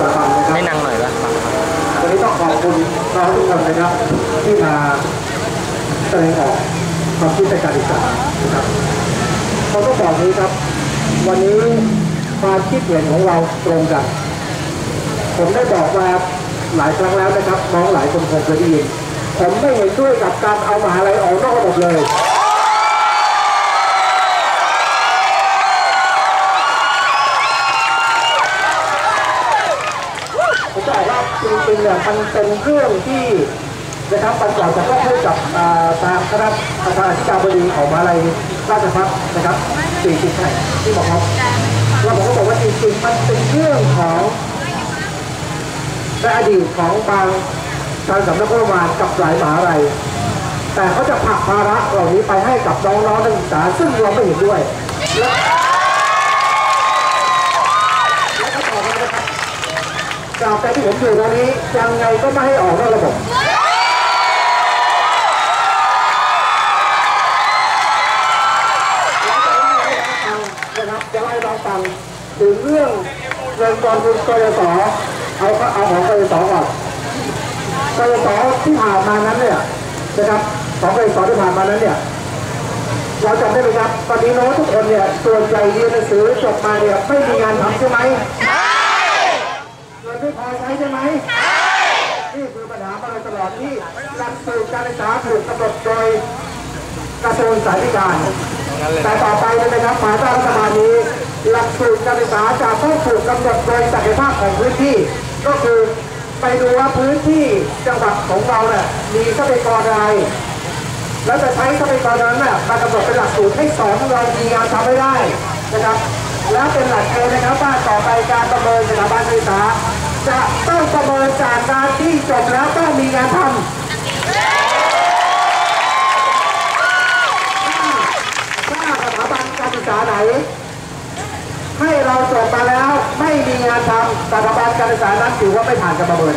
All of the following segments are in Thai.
สาบันนะครับไม่นั่งหน่อยละวันนี้ต้องขอบคุณเราทุกคนนะครับที่มาแสดงออกความคิดในการศึกษานะครับเขาต้องบอกนี้ครับ วันนี้ความคิดเห็นของเราตรงกัน ผมได้บอกมาหลายครั้งแล้วนะครับน้องหลายคนคงเคยได้ยินผมไม่เห็นด้วยกับการเอามหาลัยออกนอกระบบเลย จริงๆเนี่ยมันเป็นเรื่องที่นะครับปันก่อนจะต้องพูดกับอาทาคณะประธานธิการบดีของมหาลัยราชภัฏนะครับสี่สิบแห่งที่บอกครับแล้วผมก็บอกว่าจริงๆมันเป็นเรื่องของในอดีตของบางทางสำนักงบประมาณกับหลายมหาลัยแต่เขาจะผลักภาระเหล่านี้ไปให้กับน้องๆนักศึกษาซึ่งเราไม่เห็นด้วยและและก็ต่อมานะครับ ตราบใดที่ผมอยู่ตรงนี้ยังไงก็ไม่ให้ออกนอกระบบนะครับจะไล่ลองฟังถึงเรื่องเงินกองทุนกยศเอาเอาของกยศก่อนกยศที่ผ่านมานั้นเนี่ยนะครับของกยศที่ผ่านมานั้นเนี่ยเราจำได้ไหมครับตอนนี้น้องทุกคนเนี่ยส่วนใหญ่เรียนหนังสือจบมาเนี่ยไม่มีงานทำใช่ไหม ไม่พอใช้ใช่ไหมใช่นี่คือปัญหามาโดยตลอดที่หลักสูตรการศึกษาถูกกำหนดโดยกระทรวงสาธารณสุขงั้นเลยแต่ต่อไปเนยนะครับภายใต้รัฐบาลนี้หลักสูตรการศึกษาจะต้องถูกกำหนดโดยศักยภาพของพื้นที่ ก็คือไปดูว่าพื้นที่จังหวัดของเราเนี่ยมีทรัพยากรอะไรแล้วจะใช้ทรัพยากรนั้นน่ะมากำหนดเป็นหลักสูตรให้สอนเรามีงานทำให้ได้นะครับ แล้วเป็นหลักเกณฑ์นะครับว่าต่อไปการประเมินสถาบันศึกษา จะต้องประเมินจากการที่จบแล้วต้องมีงานทำถ้าสถาบันการศึกษาไหน ให้เราจบมาแล้วไม่มีงานทำสถาบันการศึกษานั้นถือว่าไม่ผ่านการประเมิน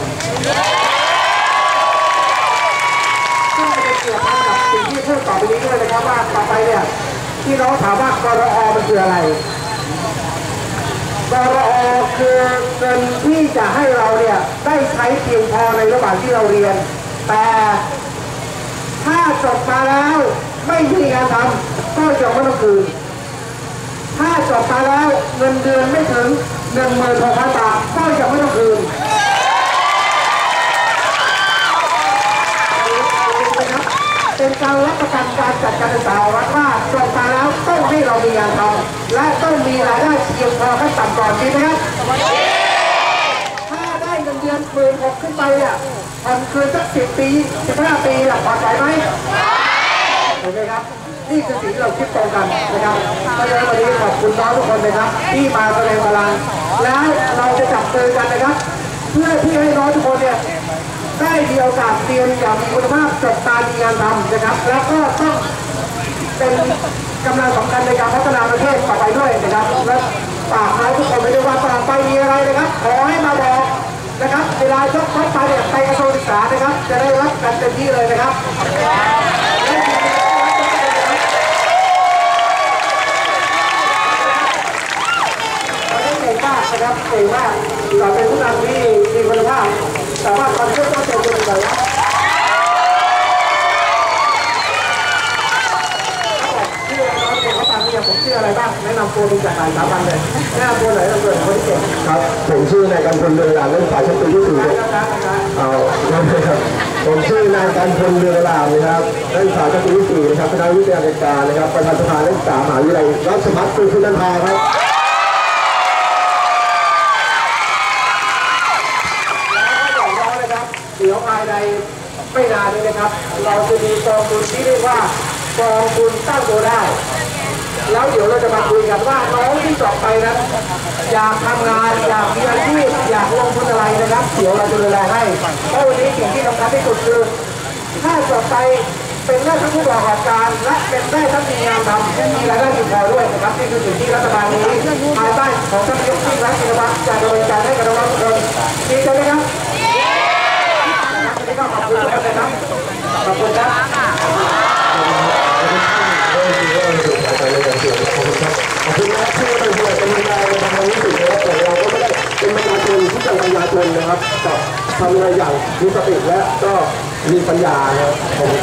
ซึ่งจะเกี่ยวข้องกับสิ่งที่พูดต่อไปนี้ด้วยนะครับว่าต่อไปเนี่ยที่น้องถามว่ากรอมันคืออะไร กรอคือเงินที่จะให้เราเนี่ยได้ใช้เพียงพอในระหว่างที่เราเรียน แต่ถ้าจบมาแล้วไม่มีงานทำก็จะไม่ต้องคืน ถ้าจบมาแล้วเงินเดือนไม่ถึงหนึ่งหมื่นหกพันบาทก็จะไม่ต้องคืนเป็นการรับประกันการจัดการศึกษาของรัฐว่าจบ ให้เรามีงานทำและต้องมีรายได้เพียงพอขั้นต่ำก่อนจริงไหมครับถ้าได้เงินเดือนหมื่นหกขึ้นไปเนี่ยผ่อนคืนสักสิบปีสิบห้าปีหลักพอใจไหมเห็นไหมครับนี่คือสิ่งที่เราคิดตรงกันนะครับเพราะฉะนั้นวันนี้ขอบคุณน้องทุกคนนะครับ ที่มาแสดงพลังแล้วเราจะจับมือกันนะครับ เพื่อที่ให้น้องทุกคนเนี่ยได้มีโอกาสเรียนอย่างมีคุณภาพจบการมีงานทำนะครับ แล้วก็ต้อง เป็นกำลังสำคัญในการพัฒนาประเทศต่อไปด้วยนะครับและฝากน้ทุกคนไว้ด้วยว่าต่อไปมีอะไรนะครับขอให้มาบอกนะครับเวลายกทัพไปเนี่ยไปกระทรวงศึกษานะครับ จะได้รับกันเต็มที่เลยนะครับเราได้เก่งมากนะครับเก่งมากเราเป็นผู้นำที่มีคุณภาพสามารถทำให้ต้องเป็นคนเลยนะชื่ออะไรน้องเก่งเขาฟังเนี่ยผมชื่ออะไรบ้างแนะนำ ตัวดูจากหลายสถาบันเลยแนะนำตัวหน่อยแนะนำตัวคนที่เก่งครับผมชื่อนายกันพลเรือหลามเล่นสายชั้นปีที่สี่นะครับครับนะเอาไม่ครับผมชื่อนายกันพลเรือหลามนะครับนักศึกษาชั้นปีที่สี่นะครับคณะวิทยาการนะครับประธานสภานักศึกษามหาวิทยาลัยราชภัฏสุนันทาครับแล้วก็บอกน้องนะครับเดี๋ยวภายในไม่นานนี้นะครับ เราจะมีกองทุนที่เรียกว่ากองทุนตั้งตัวได้ แล้วเดี๋ยวเราจะมาคุยกันว่าน้องที่จบไปนั้นอยากทำงานอยากมีอาชีพอยากลงทุนอะไรนะครับ เดี๋ยวเราจะดูแลให้เพราะวันนี้สิ่งที่สำคัญที่สุดคือถ้าจบไปเป็นได้ทั้งผู้ประกอบการและเป็นได้ทั้งมีงานทำและมีรายได้เพีพอด้วยนะครับนี่คือสิ่งที่รัฐบาลนี้ภายใต้ของท่านนายกที่รัฐกิจวัตรจะดำเนินการให้กับน้องๆทุกคนดีใจไหมครับวันนี้ก็ขอบคุณทุกคนนะครับขอบคุณครับ ขอบคุณครับที่เป็นเพื่อนเป็นกำลังใจในทางรู้สึกนะครับแต่เราก็ไม่ได้เป็นประชาชนที่ อย่างประชาช นะครับกับทำอะไรอย่างมีสติและก็มีปัญญานะครับ